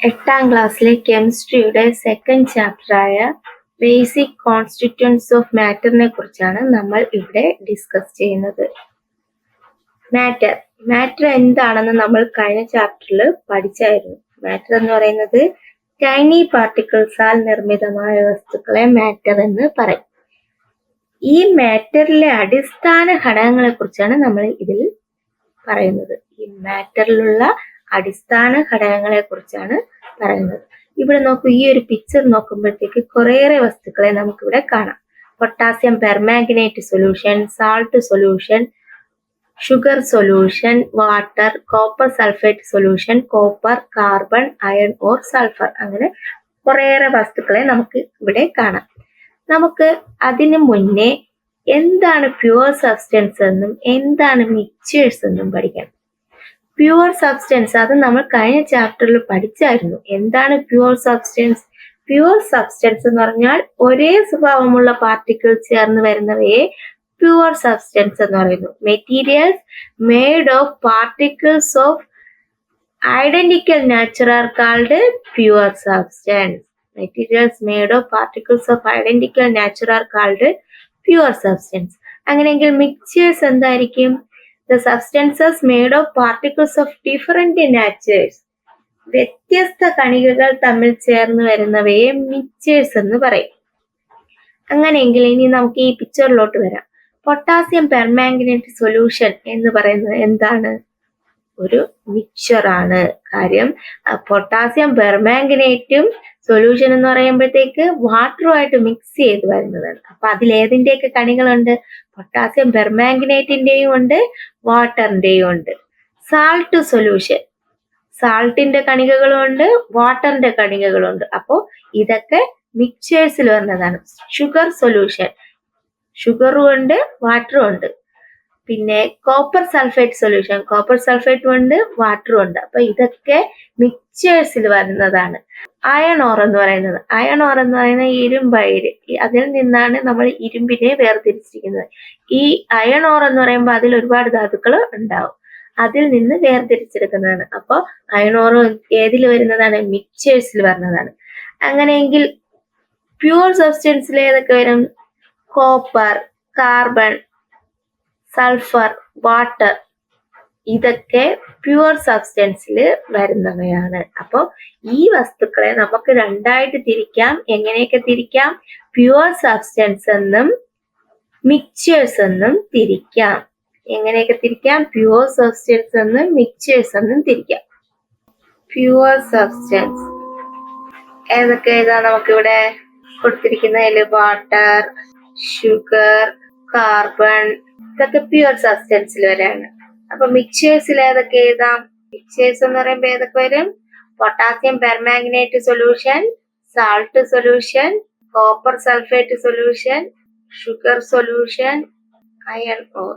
എട്ടാം ക്ലാസ്സിലെ കെമിസ്ട്രിയുടെ സെക്കൻഡ് ചാപ്റ്ററായ ബേസിക് കോൺസ്റ്റിറ്റ്യൂൻസ് ഓഫ് മാറ്ററിനെ കുറിച്ചാണ് നമ്മൾ ഇവിടെ ഡിസ്കസ് ചെയ്യുന്നത്. മാറ്റർ മാറ്റർ എന്താണെന്ന് നമ്മൾ കഴിഞ്ഞ ചാപ്റ്ററിൽ പഠിച്ചായിരുന്നു. മാറ്റർ എന്ന് പറയുന്നത് ടൈനി പാർട്ടിക്കിൾസാൽ നിർമ്മിതമായ വസ്തുക്കളെ മാറ്റർ എന്ന് പറയും. ഈ മാറ്ററിലെ അടിസ്ഥാന ഘടകങ്ങളെ കുറിച്ചാണ് നമ്മൾ ഇതിൽ പറയുന്നത്. ഈ മാറ്ററിലുള്ള അടിസ്ഥാന ഘടകങ്ങളെ കുറിച്ചാണ് പറയുന്നത്. ഇവിടെ നോക്കൂ ഈ ഒരു പിക്ചർ നോക്കുമ്പോഴത്തേക്ക് കുറേയേറെ വസ്തുക്കളെ നമുക്കിവിടെ കാണാം. Potassium permanganate solution salt solution sugar solution water copper sulphate solution copper carbon iron or sulphur അങ്ങനെ കുറേയേറെ വസ്തുക്കളെ നമുക്ക് ഇവിടെ കാണാം. നമുക്ക് അതിനു മുന്നേ എന്താണ് പ്യുവർ സബ്സ്റ്റൻസ് എന്നും എന്താണ് മിക്ചേഴ്സ് എന്നും പഠിക്കണം പ്യുവർ സബ്സ്റ്റൻസ് അത് നമ്മൾ കഴിഞ്ഞ ചാപ്റ്ററിൽ പഠിച്ചായിരുന്നു. എന്താണ് പ്യുവർ സബ്സ്റ്റൻസ് പ്യുവർ സബ്സ്റ്റൻസ് എന്ന് പറഞ്ഞാൽ ഒരേ സ്വഭാവമുള്ള പാർട്ടിക്കിൾ ചേർന്ന് വരുന്നവയെ പ്യുവർ സബ്സ്റ്റൻസ് എന്ന് പറയുന്നു. Materials made of particles of identical nature are called pure substance materials made of particles of identical nature are called pure substance അങ്ങനെയെങ്കിൽ മിക്ചേഴ്സ് എന്തായിരിക്കും? The substances made of particles of different natures. വ്യത്യസ്ത കണികകൾ തമ്മിൽ ചേർന്ന് വരുന്നവയെ മിച്ചേഴ്സ് എന്ന് പറയും. അങ്ങനെയെങ്കിൽ ഇനി നമുക്ക് ഈ പിക്ചറിലോട്ട് വരാം. പൊട്ടാസ്യം പെർമാംഗനേറ്റ് സൊല്യൂഷൻ എന്ന് പറയുന്നത് എന്താണ്? ഒരു മിക്ചർ ആണ്. കാര്യം പൊട്ടാസ്യം പെർമാംഗനേറ്റും സൊല്യൂഷൻ എന്ന് പറയുമ്പോഴത്തേക്ക് വാട്ടറുമായിട്ട് മിക്സ് ചെയ്ത് വരുന്നതാണ്. അപ്പൊ അതിൽ ഏതിന്റെയൊക്കെ കണികളുണ്ട്? പൊട്ടാസ്യം പെർമാംഗനേറ്റിന്റെയും ഉണ്ട് വാട്ടറിന്റെയും ഉണ്ട്. സാൾട്ട് സൊല്യൂഷൻ സാൾട്ടിന്റെ കണികകളുണ്ട് വാട്ടറിന്റെ കണികകളുണ്ട് അപ്പോൾ ഇതൊക്കെ മിക്ചേഴ്സിൽ വരുന്നതാണ്. ഷുഗർ സൊല്യൂഷൻ ഷുഗറും ഉണ്ട് വാട്ടറും ഉണ്ട്. പിന്നെ കോപ്പർ സൾഫേറ്റ് സൊല്യൂഷൻ കോപ്പർ സൾഫേറ്റും ഉണ്ട് വാട്ടറും ഉണ്ട്. അപ്പൊ ഇതൊക്കെ മിക്സേഴ്സിൽ വരുന്നതാണ്. അയൺ ഓർ എന്ന് പറയുന്നത്. അയൺ ഓർ എന്ന് പറയുന്ന ഇരുമ്പയിര് അതിൽ നിന്നാണ് നമ്മൾ ഇരുമ്പിനെ വേർതിരിച്ചിരിക്കുന്നത്. ഈ അയൺ ഓർ എന്ന് പറയുമ്പോൾ അതിൽ ഒരുപാട് ധാതുക്കൾ ഉണ്ടാവും. അതിൽ നിന്ന് വേർതിരിച്ചെടുക്കുന്നതാണ്. അപ്പോൾ അയൺ ഓർ ഏതിൽ വരുന്നതാണ്? മിക്സേഴ്സിൽ വരുന്നതാണ്. അങ്ങനെയെങ്കിൽ പ്യുവർ സബ്സ്റ്റൻസിൽ ഏതൊക്കെ വരും? കോപ്പർ കാർബൺ സൾഫർ വാട്ടർ ഇതൊക്കെ പ്യുവർ സബ്സ്റ്റൻസിൽ വരുന്നവയാണ്. അപ്പോൾ ഈ വസ്തുക്കളെ നമുക്ക് രണ്ടായിട്ട് തിരിക്കാം. എങ്ങനെയൊക്കെ തിരിക്കാം? പ്യുവർ സബ്സ്റ്റൻസ് എന്നും മിക്ചേഴ്സ് എന്നും തിരിക്കാം. എങ്ങനെയൊക്കെ തിരിക്കാം? പ്യുവർ സബ്സ്റ്റൻസ് എന്നും മിക്ചേഴ്സ് എന്നും തിരിക്കാം. പ്യുവർ സബ്സ്റ്റൻസ് ഏതൊക്കെ ഇതാ നമുക്കിവിടെ കൊടുത്തിരിക്കുന്നതിൽ വാട്ടർ ഷുഗർ കാർബൺ ഇതൊക്കെ പ്യുവർ സബ്സ്റ്റൻസിൽ വരെയാണ്. അപ്പൊ മിക്സേഴ്സിൽ ഏതൊക്കെ ഏതാ മിക്സേഴ്സ് എന്ന് പറയുമ്പോൾ ഏതൊക്കെ വരും? Potassium permanganate solution salt solution copper sulphate solution sugar solution iron or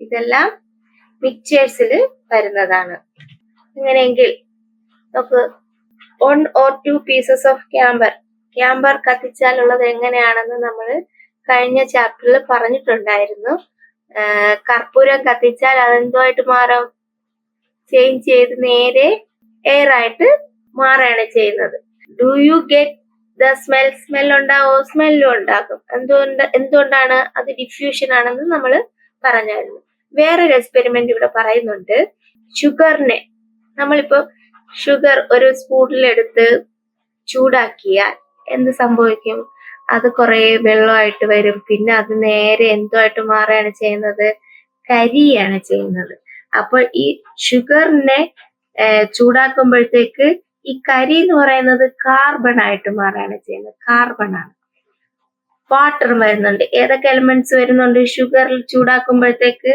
ഇതെല്ലാം മിക്സേഴ്സിൽ വരുന്നതാണ്. അങ്ങനെയെങ്കിൽ നമുക്ക് one or two pieces of camphor camphor കത്തിച്ചാലുള്ളത് എങ്ങനെയാണെന്ന് നമ്മൾ കഴിഞ്ഞ ചാപ്റ്ററിൽ പറഞ്ഞിട്ടുണ്ടായിരുന്നു. കർപ്പൂരം കത്തിച്ചാൽ അതെന്തുമായിട്ട് മാറും? ചേഞ്ച് ചെയ്ത് നേരെ എയർ ആയിട്ട് മാറുകയാണ് ചെയ്യുന്നത്. Do you get the smell smell ഉണ്ടാവോ സ്മെല്ലും ഉണ്ടാകും. എന്തുകൊണ്ട് എന്തുകൊണ്ടാണ് അത് ഡിഫ്യൂഷൻ ആണെന്ന് നമ്മൾ പറഞ്ഞായിരുന്നു. വേറൊരു എക്സ്പെരിമെന്റ് ഇവിടെ പറയുന്നുണ്ട്. ഷുഗറിനെ നമ്മളിപ്പോ ഷുഗർ ഒരു സ്പൂണിലെടുത്ത് ചൂടാക്കിയാൽ എന്ത് സംഭവിക്കും? അത് കുറെ വെള്ളമായിട്ട് വരും. പിന്നെ അത് നേരെ എന്തോ ആയിട്ട് മാറുകയാണ് ചെയ്യുന്നത്? കരിയാണ് ചെയ്യുന്നത്. അപ്പോൾ ഈ ഷുഗറിനെ ചൂടാക്കുമ്പോഴത്തേക്ക് ഈ കരി എന്ന് പറയുന്നത് കാർബൺ ആയിട്ട് മാറുകയാണ് ചെയ്യുന്നത്. കാർബൺ ആണ് വാട്ടർ വരുന്നുണ്ട്. ഏതൊക്കെ എലമെന്റ്സ് വരുന്നുണ്ട് ഷുഗറിൽ ചൂടാക്കുമ്പോഴത്തേക്ക്?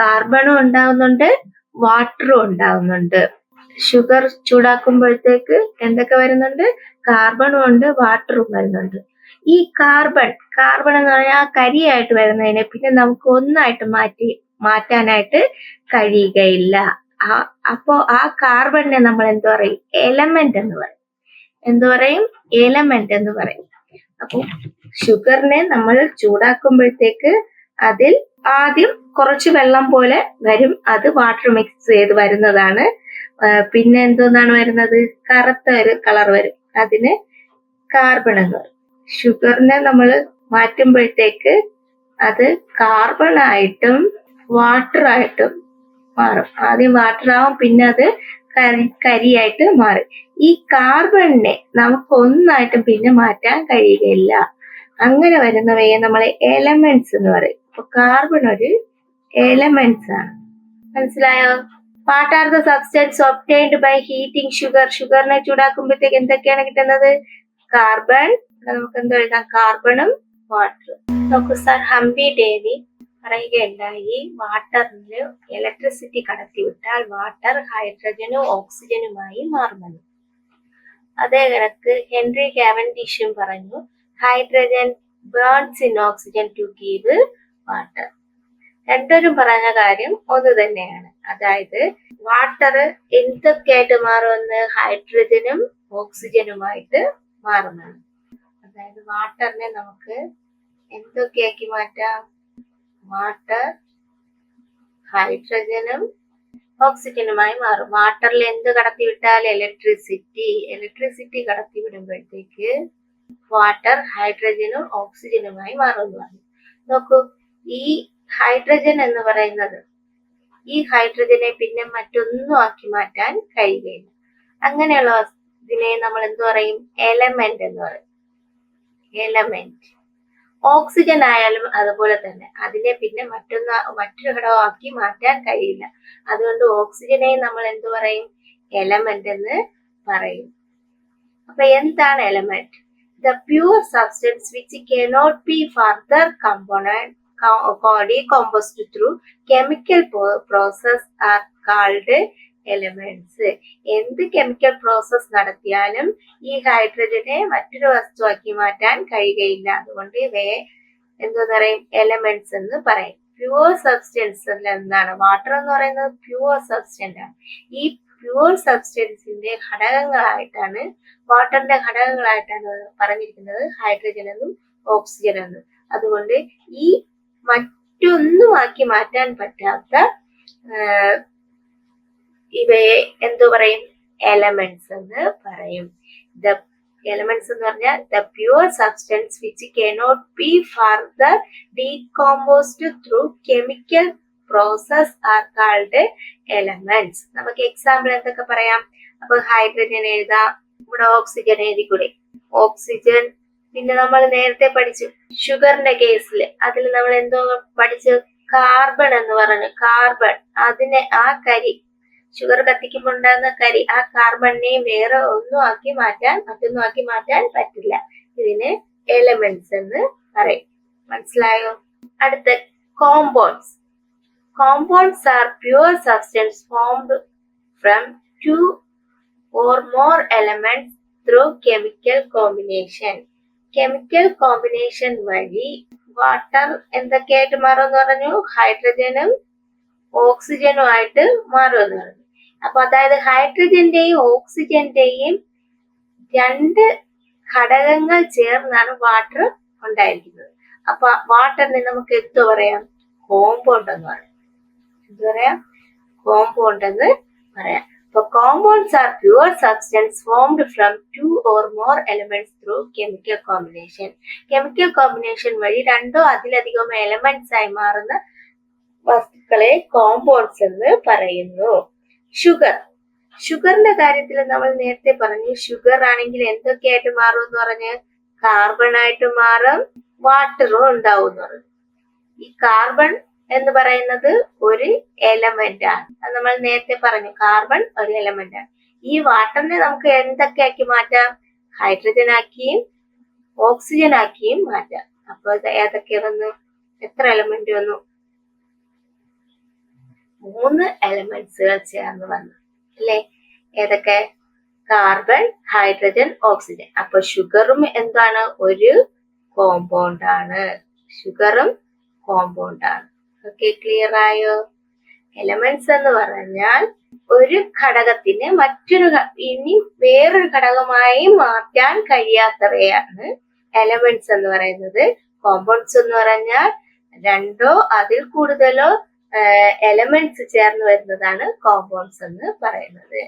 കാർബണും ഉണ്ടാവുന്നുണ്ട് വാട്ടറും ഉണ്ടാവുന്നുണ്ട്. ഷുഗർ ചൂടാക്കുമ്പോഴത്തേക്ക് എന്തൊക്കെ വരുന്നുണ്ട്? കാർബണും ഉണ്ട് വാട്ടറും വരുന്നുണ്ട്. ഈ കാർബൺ കാർബൺ എന്ന് പറഞ്ഞാൽ ആ കരിയായിട്ട് വരുന്നതിനെ പിന്നെ നമുക്ക് ഒന്നായിട്ട് മാറ്റി മാറ്റാനായിട്ട് കഴിയുകയില്ല. അപ്പോ ആ കാർബണിനെ നമ്മൾ എന്തു പറയും? എലമെന്റ് എന്ന് പറയും. എന്തു പറയും? എലമെന്റ് എന്ന് പറയും. അപ്പൊ ഷുഗറിനെ നമ്മൾ ചൂടാക്കുമ്പോഴത്തേക്ക് അതിൽ ആദ്യം കുറച്ച് വെള്ളം പോലെ വരും. അത് വാട്ടർ മിക്സ് ചെയ്ത് വരുന്നതാണ്. പിന്നെ എന്തോന്നാണ് വരുന്നത്? കറുത്ത ഒരു കളർ വരും. അതിന് കാർബൺ എന്ന് പറയും. ഷുഗറിനെ നമ്മൾ മാറ്റുമ്പോഴത്തേക്ക് അത് കാർബൺ ആയിട്ടും വാട്ടർ ആയിട്ടും മാറും. ആദ്യം വാട്ടർ ആവും പിന്നെ അത് കരി കരിയായിട്ട് മാറും. ഈ കാർബണിനെ നമുക്ക് ഒന്നായിട്ടും പിന്നെ മാറ്റാൻ കഴിയുകയില്ല. അങ്ങനെ വരുന്നവയെ നമ്മൾ എലമെന്റ്സ് എന്ന് പറയും. അപ്പൊ കാർബൺ ഒരു എലമെന്റ്സ് ആണ്. മനസ്സിലായോ? What are the substance obtained by heating sugar ഷുഗറിനെ ചൂടാക്കുമ്പോഴത്തേക്ക് എന്തൊക്കെയാണ് കിട്ടുന്നത്? കാർബൺ നമുക്ക് എന്തോ എഴുതാം? കാർബണും വാട്ടറും നോക്കൂ സാർ ഹംപി ഡേവി പറയുകയുണ്ടായി വാട്ടറിന് ഇലക്ട്രിസിറ്റി കടത്തിവിട്ടാൽ വാട്ടർ ഹൈഡ്രജനും ഓക്സിജനുമായി മാറുമെന്ന്. അതേ കണക്ക് ഹെൻറി കാവൻഡിഷും പറഞ്ഞു hydrogen burns in oxygen to give water രണ്ടുപേരും പറഞ്ഞ കാര്യം ഒന്ന് തന്നെയാണ്. അതായത് വാട്ടർ എന്തൊക്കെയായിട്ട് മാറുമെന്ന്? ഹൈഡ്രജനും ഓക്സിജനുമായിട്ട് മാറുമെന്ന്. അതായത് വാട്ടറിനെ നമുക്ക് എന്തൊക്കെയാക്കി മാറ്റാം? വാട്ടർ ഹൈഡ്രജനും ഓക്സിജനുമായി മാറും. വാട്ടറിൽ എന്ത് കടത്തിവിട്ടാൽ ഇലക്ട്രിസിറ്റി ഇലക്ട്രിസിറ്റി കടത്തിവിടുമ്പോഴത്തേക്ക് വാട്ടർ ഹൈഡ്രജനും ഓക്സിജനുമായി മാറുന്നതാണ്. നോക്കൂ ഈ ഹൈഡ്രജൻ എന്ന് പറയുന്നത് ഈ ഹൈഡ്രജനെ പിന്നെ മറ്റൊന്നും ആക്കി മാറ്റാൻ കഴിയുകയില്ല അങ്ങനെയുള്ള ഇതിനെ നമ്മൾ എന്ത് പറയും? എലമെന്റ് എന്ന് പറയും. എലമെന്റ് ഓക്സിജൻ ആയാലും അതുപോലെ തന്നെ. അതിനെ പിന്നെ മറ്റൊന്ന് മറ്റൊരു ഘടകമാക്കി മാറ്റാൻ കഴിയില്ല. അതുകൊണ്ട് ഓക്സിജനെ നമ്മൾ എന്ത് പറയും? എലമെന്റ് എന്ന് പറയും. അപ്പൊ എന്താണ് element the pure substance which cannot be further component composed through chemical process are called elements എന്ത് കെമിക്കൽ പ്രോസസ് നടത്തിയാലും ഈ ഹൈഡ്രജനെ മറ്റൊരു വസ്തുവാക്കി മാറ്റാൻ കഴിയുകയില്ല. അതുകൊണ്ട് ഇവയെ എന്താ പറയും? എലമെന്റ്സ് എന്ന് പറയും. പ്യുവർ സബ്സ്റ്റൻസ് എന്താണ്? വാട്ടർ എന്ന് പറയുന്നത് പ്യുവർ സബ്സ്റ്റൻസ് ആണ്. ഈ പ്യുവർ സബ്സ്റ്റൻസിന്റെ ഘടകങ്ങളായിട്ടാണ് വാട്ടറിന്റെ ഘടകങ്ങളായിട്ടാണ് പറഞ്ഞിരിക്കുന്നത് ഹൈഡ്രജൻ എന്നും ഓക്സിജൻ എന്നും. അതുകൊണ്ട് ഈ മറ്റൊന്നുമാക്കി മാറ്റാൻ പറ്റാത്ത ഇവയെ എന്തു പറയും? എലമെന്റ്സ് എന്ന് പറയും. ദ എലമെന്റ്സ് എന്ന് പറഞ്ഞാൽ the pure substance which cannot be further decomposed through chemical process are called elements നമുക്ക് എക്സാമ്പിൾ എന്തൊക്കെ പറയാം? അപ്പൊ ഹൈഡ്രജൻ എഴുതാം. ഇവിടെ ഓക്സിജൻ എഴുതിക്കൂടെ? ഓക്സിജൻ പിന്നെ നമ്മൾ നേരത്തെ പഠിച്ചു. ഷുഗറിന്റെ കേസിൽ അതിൽ നമ്മൾ എന്തോ പഠിച്ചു? കാർബൺ എന്ന് പറഞ്ഞു. കാർബൺ അതിനെ ആ കരി ഷുഗർ കത്തിക്കുമ്പോൾ ഉണ്ടാകുന്ന കരി ആ കാർബണിനെ വേറെ ഒന്നും ആക്കി മാറ്റാൻ മറ്റൊന്നും ആക്കി മാറ്റാൻ പറ്റില്ല. ഇതിന് എലമെന്റ്സ് എന്ന് പറയും. മനസ്സിലായോ? അടുത്ത compounds compounds are pure substance formed from two or more elements through chemical combination chemical combination വഴി വാട്ടർ എന്തൊക്കെയായിട്ട് മാറുമെന്ന് പറഞ്ഞു? ഹൈഡ്രജനും ഓക്സിജനും ആയിട്ട് മാറുമെന്ന് പറഞ്ഞു. അപ്പൊ അതായത് ഹൈഡ്രജന്റെയും ഓക്സിജന്റെയും രണ്ട് ഘടകങ്ങൾ ചേർന്നാണ് വാട്ടർ ഉണ്ടായിരിക്കുന്നത്. അപ്പൊ വാട്ടറിനെ നമുക്ക് എന്ത് പറയാം? കോമ്പൗണ്ട് എന്ന് പറയാം. എന്ത് പറയാം? കോമ്പൗണ്ട് എന്ന് പറയാം. അപ്പൊ compounds are pure substance formed from two or more elements through chemical combination chemical combination വഴി രണ്ടോ അതിലധികമോ എലമെന്റ്സ് ആയി മാറുന്ന വസ്തുക്കളെ കോമ്പൗണ്ട്സ് എന്ന് പറയുന്നു. ഷുഗർ ഷുഗറിന്റെ കാര്യത്തിൽ നമ്മൾ നേരത്തെ പറഞ്ഞു ഷുഗർ ആണെങ്കിൽ എന്തൊക്കെയായിട്ട് മാറും എന്ന് പറഞ്ഞ്? കാർബൺ ആയിട്ട് മാറും വാട്ടറും ഉണ്ടാവും എന്ന് ഈ കാർബൺ എന്ന് പറയുന്നത് ഒരു എലമെന്റ് ആണ്. നമ്മൾ നേരത്തെ പറഞ്ഞു കാർബൺ ഒരു എലമെന്റ് ആണ്. ഈ വാട്ടറിനെ നമുക്ക് എന്തൊക്കെ ആക്കി മാറ്റാം? ഹൈഡ്രജൻ ആക്കിയും ഓക്സിജൻ ആക്കിയും മാറ്റാം. അപ്പൊ ഏതൊക്കെ വന്നു? എത്ര എലമെന്റ് വന്നു? മൂന്ന് എലമെന്റ്സുകൾ ചേർന്ന് വന്നു. അല്ലേ? ഏതൊക്കെ? കാർബൺ ഹൈഡ്രജൻ ഓക്സിജൻ അപ്പൊ ഷുഗറും എന്താണ്? ഒരു കോമ്പൗണ്ട് ആണ്. ഷുഗറും കോമ്പൗണ്ട് ആണ്. ഓക്കെ ക്ലിയർ ആയോ? എലമെന്റ്സ് എന്ന് പറഞ്ഞാൽ ഒരു ഘടകത്തിന് മറ്റൊരു ഇനി വേറൊരു ഘടകമായി മാറ്റാൻ കഴിയാത്തവയാണ് എലമെന്റ്സ് എന്ന് പറയുന്നത്. കോമ്പൗണ്ട്സ് എന്ന് പറഞ്ഞാൽ രണ്ടോ അതിൽ കൂടുതലോ എലമെന്റ്സ് ചേർന്ന് വരുന്നതാണ് കോമ്പൗണ്ട്സ് എന്ന് പറയുന്നത്.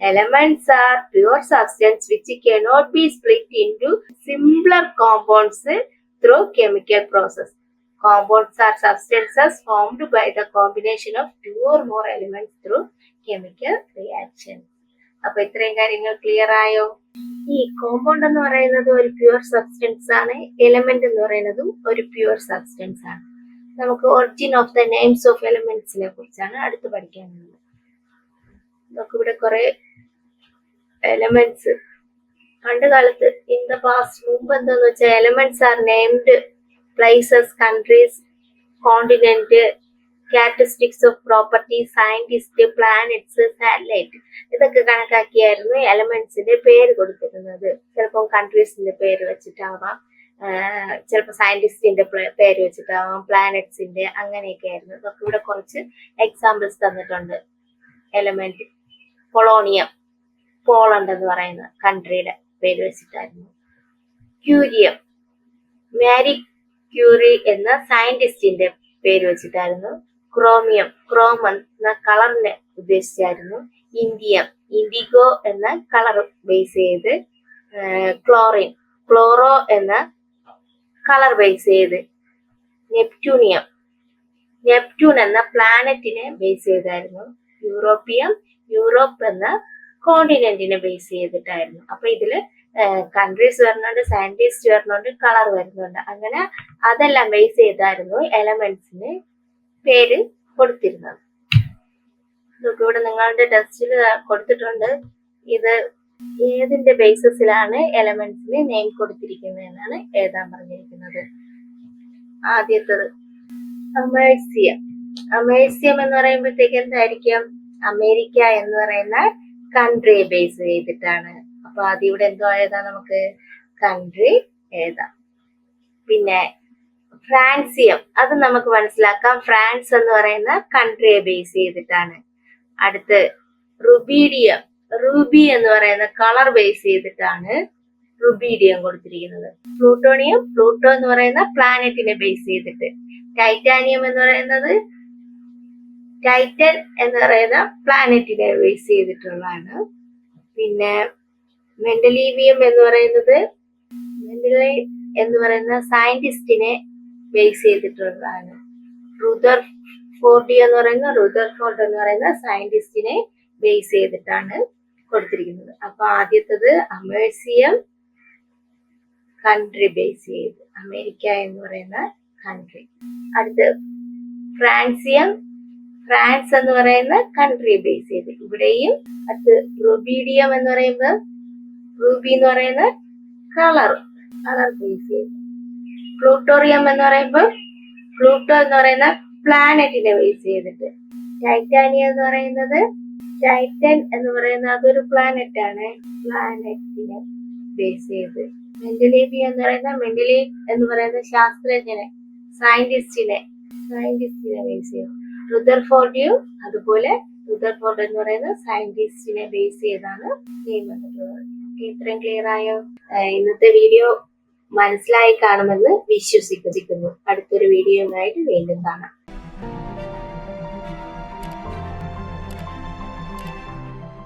Elements are pure substance which cannot be split into simpler compounds through chemical process compounds are substances formed by the combination of two or more elements through chemical reaction. അപ്പൊ ഇത്രയും കാര്യങ്ങൾ clear ആയോ? ഈ compound എന്ന് പറയുന്നത് ഒരു pure substance ആണ്. Element എന്ന് പറയുന്നതും ഒരു പ്യുവർ സബ്സ്റ്റൻസ് ആണ്. നമുക്ക് origin of the names of എലമെന്റ്സിനെ കുറിച്ചാണ് അടുത്ത് പഠിക്കാനുള്ളത്. നമുക്ക് ഇവിടെ കുറെ എലമെന്റ്സ് പണ്ട് കാലത്ത് ഇൻ ദ പാസ്റ്റ് മുമ്പ് എന്താന്ന് വെച്ചാൽ elements are named places countries continent characteristics of property scientist planets satellite ഇതൊക്കെ കണക്കാക്കിയായിരുന്നു എലമെന്റ്സിന്റെ പേര് കൊടുത്തിരുന്നത്. ചിലപ്പോൾ കൺട്രീസിന്റെ പേര് വെച്ചിട്ടാവാം. ചിലപ്പോൾ സയന്റിസ്റ്റിന്റെ പേര് വെച്ചിട്ടാവാം പ്ലാനറ്റ്സിന്റെ അങ്ങനെയൊക്കെ ആയിരുന്നു. അതൊക്കെ ഇവിടെ കുറച്ച് എക്സാമ്പിൾസ് തന്നിട്ടുണ്ട്. എലമെന്റ് പൊളോണിയം പോളണ്ട് എന്ന് പറയുന്ന കൺട്രിയുടെ പേര് വെച്ചിട്ടായിരുന്നു. ക്യൂരിയം മാരി ക്യൂറി എന്ന സയന്റിസ്റ്റിന്റെ പേര് വെച്ചിട്ടായിരുന്നു. ക്രോമിയം ക്രോം എന്ന കളറിനെ ഉദ്ദേശിച്ചായിരുന്നു. ഇന്ത്യം ഇൻഡിഗോ എന്ന കളർ ബേസ് ചെയ്ത് ക്ലോറിൻ ക്ലോറോ എന്ന കളർ ബേസ് ചെയ്ത് നെപ്റ്റ്യൂണിയം. നെപ്റ്റ്യൂൺ എന്ന പ്ലാനറ്റിനെ ബേസ് ചെയ്തായിരുന്നു. യൂറോപ്പിയം യൂറോപ്പ് എന്ന കോണ്ടിനെന്റിനെ ബേസ് ചെയ്തിട്ടായിരുന്നു. അപ്പൊ ഇതിൽ കൺട്രീസ് വരുന്നുണ്ട് സയന്റിസ്റ്റ് വരുന്നുണ്ട് കളർ വരുന്നുണ്ട്. അങ്ങനെ അതെല്ലാം ബേസ് ചെയ്തായിരുന്നു എലമെന്റ്സിന് പേര് കൊടുത്തിരുന്നത്. ഇതൊക്കെ ഇവിടെ നിങ്ങളുടെ ടെസ്റ്റിൽ കൊടുത്തിട്ടുണ്ട്. ഇത് ഏതിന്റെ ബേസിസിലാണ് എലമെന്റ്സിന് നെയിം കൊടുത്തിരിക്കുന്നത് എന്നാണ് എഴുതാൻ പറഞ്ഞിരിക്കുന്നത്. ആദ്യത്തത്. അമേഴ്സ്യം. അമേഴ്സ്യം എന്ന് പറയുമ്പോഴത്തേക്ക് എന്തായിരിക്കും? അമേരിക്ക എന്ന് പറയുന്ന കൺട്രി ബേസ് ചെയ്തിട്ടാണ്. അപ്പൊ ആദ്യം ഇവിടെ എന്തോ എഴുതാം നമുക്ക്? കൺട്രി എഴുതാം. പിന്നെ ഫ്രാൻസിയം. അത് നമുക്ക് മനസ്സിലാക്കാം. ഫ്രാൻസ് എന്ന് പറയുന്ന കൺട്രിയെ ബേസ് ചെയ്തിട്ടാണ്. അടുത്ത് റുബീഡിയം. റൂബി എന്ന് പറയുന്ന കളർ ബേസ് ചെയ്തിട്ടാണ് റുബീഡിയം കൊടുത്തിരിക്കുന്നത്. പ്ലൂട്ടോണിയം പ്ലൂട്ടോ എന്ന് പറയുന്ന പ്ലാനറ്റിനെ ബേസ് ചെയ്തിട്ട്. ടൈറ്റാനിയം എന്ന് പറയുന്നത് ടൈറ്റൻ എന്ന് പറയുന്ന പ്ലാനറ്റിനെ ബേസ് ചെയ്തിട്ടുള്ളതാണ്. പിന്നെ മെന്റലീവിയം എന്ന് പറയുന്നത് മെന്റലൈ എന്ന് പറയുന്ന സയന്റിസ്റ്റിനെ ബേസ് ചെയ്തിട്ടുള്ളതാണ്. റുദർ ഫോർഡി എന്ന് പറയുന്ന റുദർ ഫോർഡ് എന്ന് പറയുന്ന സയന്റിസ്റ്റിനെ ബേസ് ചെയ്തിട്ടാണ് കൊടുത്തിരിക്കുന്നത്. അപ്പൊ ആദ്യത്തത് അമേഴ്സിയം കൺട്രി ബേസ് ചെയ്ത്. അമേരിക്ക എന്ന് പറയുന്ന കൺട്രി അടുത്ത് ഫ്രാൻസിയം. ഫ്രാൻസ് എന്ന് പറയുന്ന കൺട്രി ബേസ് ചെയ്ത്. ഇവിടെയും അടുത്ത് റൂബീഡിയം എന്ന് പറയുമ്പോൾ റൂബി എന്ന് പറയുന്ന കളർ കളർ ബേസ് ചെയ്ത്. പ്ലൂട്ടോറിയം എന്ന് പറയുമ്പോൾ പ്ലൂട്ടോ എന്ന് പറയുന്ന പ്ലാനറ്റിനെ ബേസ് ചെയ്തിട്ട്. ടൈറ്റാനിയ എന്ന് പറയുന്നത് ടൈറ്റൻ എന്ന് പറയുന്ന അതൊരു പ്ലാനറ്റ് ആണ്. പ്ലാനറ്റിനെ ബേസ് ചെയ്ത്. മെന്റലീബി എന്ന് പറയുന്ന മെന്റലി എന്ന് പറയുന്ന ശാസ്ത്രജ്ഞനെ സയന്റിസ്റ്റിനെ സയന്റിസ്റ്റിനെ ബേസ് ചെയ്തു റുദർഫോർഡിയും അതുപോലെ റുദർഫോർഡ് എന്ന് പറയുന്ന സയന്റിസ്റ്റിനെ ബേസ് ചെയ്താണ് നെയിം വന്നിട്ടുള്ളത്. ഇത്രയും ക്ലിയർ ആയോ? ഇന്നത്തെ വീഡിയോ മനസ്സിലായി കാണുമെന്ന് വിശ്വസിക്കുന്നു. അടുത്തൊരു വീഡിയോയുമായിട്ട് വീണ്ടും കാണാം.